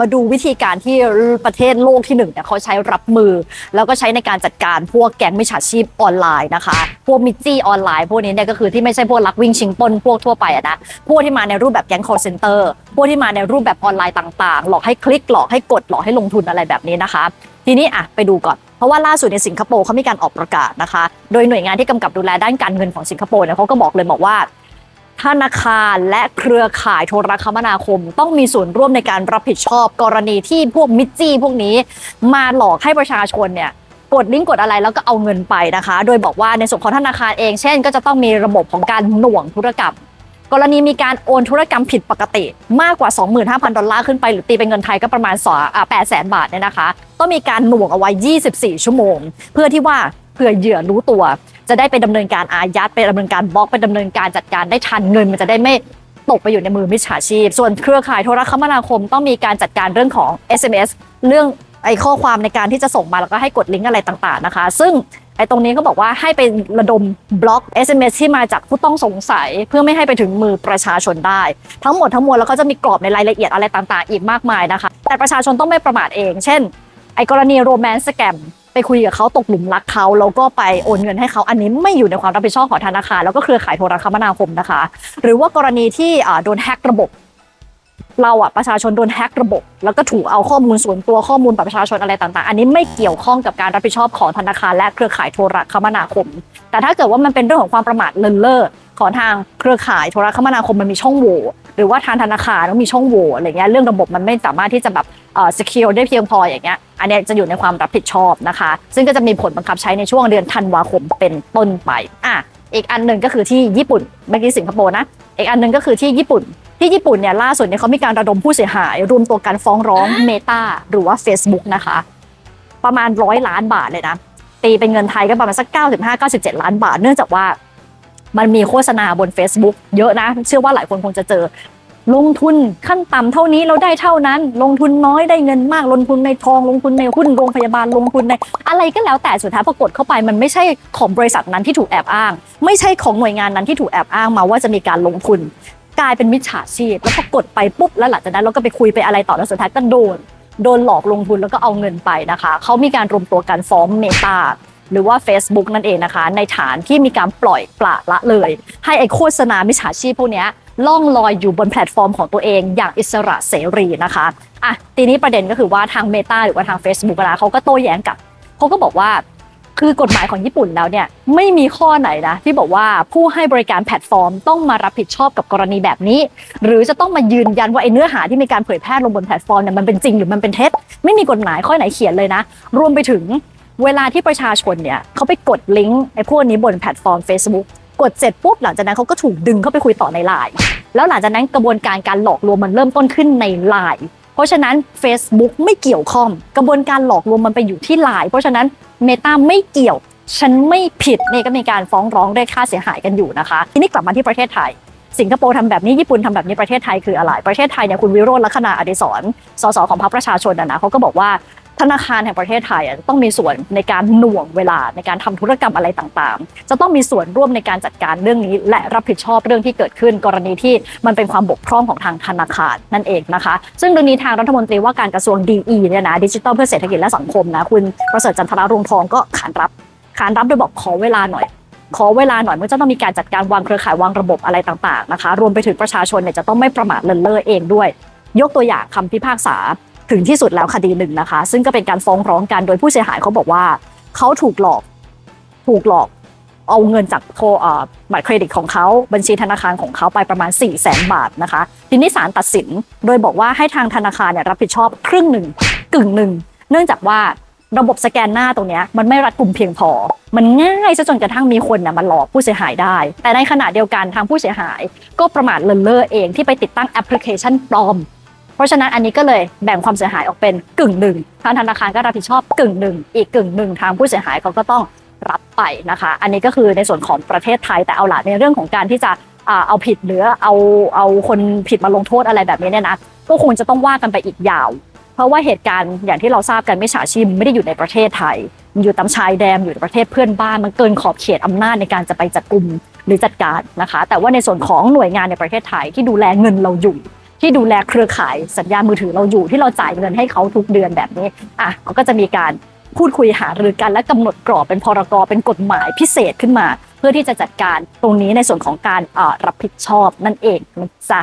มาดูวิธีการที่ประเทศโลกที่หนึ่งเนี่ยเขาใช้รับมือ แล้วก็ใช้ในการจัดการพวกแก๊งมิจฉาชีพออนไลน์นะคะ พวกมิจจี้ออนไลน์ พวกนี้เนี่ยก็คือที่ไม่ใช่พวกลักวิ่งชิงปนพวกทั่วไปอะนะพวกที่มาในรูปแบบแก๊ง call center พวกที่มาในรูปแบบออนไลน์ต่างๆ หลอกให้คลิกหลอกให้กดหลอกให้ลงทุนอะไรแบบนี้นะคะ ทีนี้อะไปดูก่อนเพราะว่าล่าสุดในสิงคโปร์เขามีการออกประกาศนะคะ โดยหน่วยงานที่กำกับดูแลด้านการเงินของสิงคโปร์เนี่ยเขาก็บอกเลยบอกว่า ธนาคารและเครือข่ายโทรคมนาคม ต้องมีส่วนร่วมในการรับผิดชอบกรณีที่พวกมิจจี้พวกนี้มาหลอกให้ประชาชนเนี่ยกดลิงก์กดอะไรแล้วก็เอาเงินไปนะคะ โดยบอกว่าในส่วนของธนาคารเองเช่น ก็จะต้องมีระบบของการหน่วงธุรกรรม กรณีมีการโอนธุรกรรมผิดปกติ มากกว่า 25,000 ดอลลาร์ขึ้นไปหรือตีเป็นเงินไทยก็ประมาณ8แสนบาทเนี่ยนะคะ ต้องมีการหน่วงเอาไว้ 24 ชั่วโมง เพื่อที่ว่า เผื่อเหยื่อรู้ตัว จะได้ไปดำเนินการอายัดไปดำเนินการบล็อกไปดำเนินการจัดการได้ทันเงิน มันจะได้ไม่ตกไปอยู่ในมือมิจฉาชีพ ส่วนเครือข่ายโทรคมนาคมต้องมีการจัดการเรื่องของ SMS เรื่องไอ้ข้อความในการที่จะส่งมาแล้วก็ให้กดลิงก์อะไรต่างๆนะคะ ซึ่งไอ้ตรงนี้เขาบอกว่าให้ไประดมบล็อก SMS ที่มาจากผู้ต้องสงสัย เพื่อไม่ให้ไปถึงมือประชาชนได้ ทั้งหมดทั้งมวลแล้วก็จะมีกรอบในรายละเอียดอะไรต่างๆ อีกมากมายนะคะ แต่ประชาชนต้องไม่ประมาทเอง เช่น ไอ้กรณีโรแมนต์สแกม ไปคุยกับเขาตกหลุมรักเขาแล้วก็ไปโอนเงินให้เขาอันนี้ไม่อยู่ในความรับผิดชอบของธนาคารแล้วก็เครือข่ายโทรคมนาคมนะคะ หรือว่ากรณีที่โดนแฮกระบบเราอะประชาชนโดนแฮกระบบ แล้วก็ถูกเอาข้อมูลส่วนตัวข้อมูลบัตรประชาชนอะไรต่างๆ อันนี้ไม่เกี่ยวข้องกับการรับผิดชอบของธนาคารและเครือข่ายโทรคมนาคม แต่ถ้าเกิดว่ามันเป็นเรื่องของความประมาทเลินเล่อของทางเครือข่ายโทรคมนาคมมันมีช่องโหว่ หรือว่าทางธนาคารมันมีช่องโหว่อะไรเงี้ยเรื่องระบบมันไม่สามารถที่จะแบบเอ่อ secure ได้เพียงพออย่างเงี้ยอันเนี้ยจะอยู่ในความรับผิดชอบนะคะ ซึ่งก็จะมีผลบังคับใช้ในช่วงเดือนธันวาคมเป็นต้นไปอะอีกอันหนึ่งก็คือที่ญี่ปุ่นเมื่อกี้สิงคโปร์นะอีกอันหนึ่งก็คือที่ญี่ปุ่นที่ญี่ปุ่นเนี่ยล่าสุดเนี่ยเขามีการระดมผู้เสียหาย รวมตัวกันฟ้องร้อง Meta หรือว่า Facebook นะคะ ประมาณร้อยล้านบาทเลยนะ ตีเป็นเงินไทยก็ประมาณสัก 95-97 ล้านบาท เนื่องจากว่ามันมีโฆษณาบน Facebook เยอะนะ เชื่อว่าหลายคนคงจะเจอ ลงทุนขั้นต่ำเท่านี้เราได้เท่านั้น ลงทุนน้อยได้เงินมากลงทุนในทองลงทุนในหุ้นโรงพยาบาลลงทุนใน อะไรก็แล้วแต่สุดท้ายพอกดเข้าไป มันไม่ใช่ของบริษัทนั้นที่ถูกแอบอ้าง ไม่ใช่ของหน่วยงานนั้นที่ถูกแอบอ้างมาว่าจะมีการลงทุน กลายเป็นมิจฉาชีพ แล้วพอกดไปปุ๊บแล้วหลังจากนั้นเราก็ไปคุยไปอะไรต่อแล้วสุดท้ายก็โดนโดนหลอกลงทุนแล้วก็เอาเงินไปนะคะเขามีการรวมตัวกันฟ้องเมตาหรือว่า Facebook นั่นเองนะคะ ในฐานที่มีการปล่อยปละละเลย ให้ไอโฆษณามิจฉาชีพพวกนี้ ล่องลอยอยู่บนแพลตฟอร์มของตัวเองอย่างอิสระเสรีนะคะอะทีนี้ประเด็นก็คือว่าทางเมตาหรือว่าทาง Facebook นะเขาก็โต้แย้งกลับเขาก็บอกว่าคือกฎหมายของญี่ปุ่นแล้วเนี่ยไม่มีข้อไหนนะ ที่บอกว่าผู้ให้บริการแพลตฟอร์ม ต้องมารับผิดชอบกับกรณีแบบนี้ หรือจะต้องมายืนยันว่าไอ้เนื้อหาที่มีการเผยแพร่ลงบนแพลตฟอร์มเนี่ยมันเป็นจริงหรือมันเป็นเท็จไม่มีกฎหมายข้อไหนเขียนเลยนะ รวมไปถึงเวลาที่ประชาชนเนี่ยเขาไปกดลิงก์ไอ้พวกนี้บนแพลตฟอร์ม Facebook กดเสร็จปุ๊บหลังจากนั้นเขาก็ถูกดึงเข้าไปคุยต่อในไลน์แล้วหลังจากนั้นกระบวนการการหลอกลวงมันเริ่มต้นขึ้นในไลน์เพราะฉะนั้น Facebook ไม่เกี่ยวข้อง กระบวนการหลอกลวงมันไปอยู่ที่ไลน์เพราะฉะนั้น Meta ไม่เกี่ยว ฉันไม่ผิดนี่ก็มีการฟ้องร้องเรียกค่าเสียหายกันอยู่นะคะทีนี้กลับมาที่ประเทศไทยสิงคโปร์ทำแบบนี้ญี่ปุ่นทำแบบนี้ประเทศไทยคืออะไร ประเทศไทยเนี่ยคุณวิโรจน์ลักษณะอดิศรสสของพรรคประชาชนนะนะเขาก็บอกว่า ธนาคารแห่งประเทศไทยอะต้องมีส่วนในการหน่วงเวลาในการทำธุรกรรมอะไรต่างๆ จะต้องมีส่วนร่วมในการจัดการเรื่องนี้ และรับผิดชอบเรื่องที่เกิดขึ้น กรณีที่มันเป็นความบกพร่องของทางธนาคารนั่นเองนะคะ ซึ่งตรงนี้ทางรัฐมนตรีว่าการกระทรวงดีเนี่ยนะดิจิทัลเพื่อเศรษฐกิจและสังคมนะคุณประเสริฐจันทรารงทองก็ขานรับขานรับโดยบอกขอเวลาหน่อยขอเวลาหน่อยมันจะต้องมีการจัดการวางเครือข่ายวางระบบอะไรต่างๆนะคะ รวมไปถึงประชาชนเนี่ยจะต้องไม่ประมาทเลินเล่อเองด้วย ยกตัวอย่างคำพิพากษา ถึงที่สุดแล้วคดีหนึ่งนะคะ ซึ่งก็เป็นการฟ้องร้องกันโดยผู้เสียหายเขาบอกว่าเขาถูกหลอก ถูกหลอกเอาเงินจากโทรบัตรเครดิตของเขาบัญชีธนาคารของเขาไปประมาณ 4 0 0แสนบาทนะคะ ทีนี้ศาลตัดสินโดยบอกว่าให้ทางธนาคารเนี่ยรับผิดชอบครึ่งหนึ่งกึ่งหนึ่ง เนื่องจากว่าระบบสแกนหน้าตรงนี้มันไม่รัดกุมเพียงพอ มันง่ายซะจนกระทั่งมีคนน่ะมาหลอกผู้เสียหายได้ แต่ในขณะเดียวกันทางผู้เสียหาย ก็ประมาทเลินเล่อเองที่ไปติดตั้งแอปพลิเคชันปลอม เพราะฉะนั้นอันนี้ก็เลยแบ่งความเสียหายออกเป็นกึ่งหนึ่งทางธนาคารก็รับผิดชอบกึ่งหนึ่งอีกกึ่งหนึ่งทางผู้เสียหายเขาก็ต้องรับไปนะคะ อันนี้ก็คือในส่วนของประเทศไทยแต่เอาละในเรื่องของการที่จะเอาผิดหรือเอาเอาคนผิดมาลงโทษอะไรแบบนี้เนี่ยนะก็คงจะต้องว่ากันไปอีกยาว เพราะว่าเหตุการณ์อย่างที่เราทราบกันไม่ฉาชีพมันไม่ได้อยู่ในประเทศไทยมันอยู่ตามชายแดนอยู่ในประเทศเพื่อนบ้านมันเกินขอบเขตอำนาจในการจะไปจับกลุ่มหรือจัดการนะคะ แต่ว่าในส่วนของหน่วยงานในประเทศไทยที่ดูแลเงินเราอยู่ ที่ดูแลเครือข่ายสัญญาณมือถือเราอยู่ที่เราจ่ายเงินให้เขาทุกเดือนแบบนี้อะเขาก็จะมีการพูดคุยหารือกันและกำหนดกรอบเป็นพรกเป็นกฎหมายพิเศษขึ้นมา เพื่อที่จะจัดการตรงนี้ในส่วนของการรับผิดชอบนั่นเองนะจ๊ะ